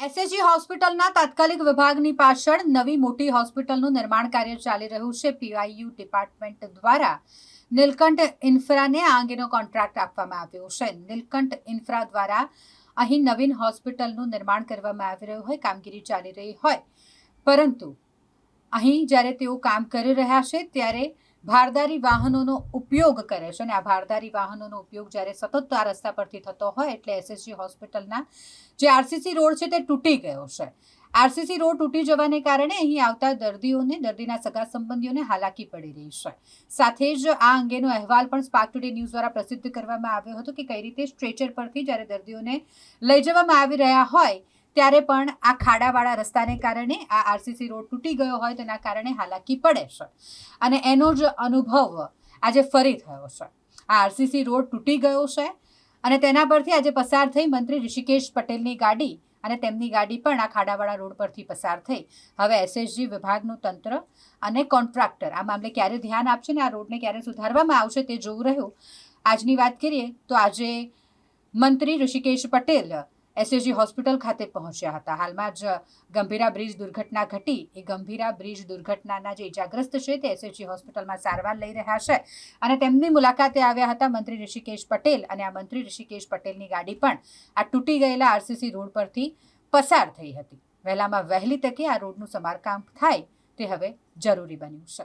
SHG હોસ્પિટલના તાત્કાલિક વિભાગની પાછળ નવી મોટી હોસ્પિટલનું નિર્માણ કાર્ય ચાલી રહ્યું છે. પીઆઈયુ ડિપાર્ટમેન્ટ દ્વારા નીલકંઠ ઇન્ફ્રાને આ અંગેનો કોન્ટ્રાક્ટ આપવામાં આવ્યો છે. નીલકંઠ ઇન્ફ્રા દ્વારા અહીં નવીન હોસ્પિટલનું નિર્માણ કરવામાં આવી રહ્યું હોય, કામગીરી ચાલી રહી હોય. પરંતુ અહીં જ્યારે તેઓ કામ કરી રહ્યા છે, ત્યારે ભારદારી વાહનોનો ઉપયોગ કરે છે અને આ ભારદારી વાહનોનો ઉપયોગ જ્યારે સતત આ રસ્તા પરથી થતો હોય એટલે એસએસજી હોસ્પિટલના જે આરસીસી રોડ છે તે તૂટી ગયો છે. આરસીસી રોડ તૂટી જવાને કારણે અહીં આવતા દર્દીઓને, દર્દીના સગા સંબંધીઓને હાલાકી પડી રહી છે. સાથે જ આ અંગેનો અહેવાલ પણ સ્પાર્ક ટુડે ન્યૂઝ દ્વારા પ્રસિદ્ધ કરવામાં આવ્યો હતો કે કઈ રીતે સ્ટ્રેચર પરથી જ્યારે દર્દીઓને લઈ જવામાં આવી રહ્યા હોય ત્યારે પણ આ ખાડાવાળા રસ્તાને કારણે આ આરસીસી રોડ તૂટી ગયો હોય તેના કારણે હાલાકી પડે છે. અને એનો જ અનુભવ આજે ફરી થયો છે. આ આરસીસી રોડ તૂટી ગયો છે અને તેના પરથી આજે પસાર થઈ મંત્રી ઋષિકેશ પટેલની ગાડી અને તેમની ગાડી પણ આ ખાડાવાળા રોડ પરથી પસાર થઈ. હવે એસએસજી વિભાગનું તંત્ર અને કોન્ટ્રાક્ટર આ મામલે ક્યારે ધ્યાન આપશે ને આ રોડને ક્યારે સુધારવામાં આવશે તે જોવું રહ્યું. આજની વાત કરીએ તો આજે મંત્રી ઋષિકેશ પટેલ એસએસજી હોસ્પિટલ ખાતે પહોંચ્યા હતા. હાલમાં જ ગંભીરા બ્રિજ દુર્ઘટના ઘટી. એ ગંભીરા બ્રિજ દુર્ઘટનાના જે ઇજાગ્રસ્ત છે તે એસએસજી હોસ્પિટલમાં સારવાર લઈ રહ્યા છે અને તેમની મુલાકાતે આવ્યા હતા મંત્રી ઋષિકેશ પટેલ અને આ મંત્રી ઋષિકેશ પટેલની ગાડી પણ આ તૂટી ગયેલા આરસીસી રોડ પરથી પસાર થઈ હતી. વહેલામાં વહેલી તકે આ રોડનું સમારકામ થાય તે હવે જરૂરી બન્યું છે.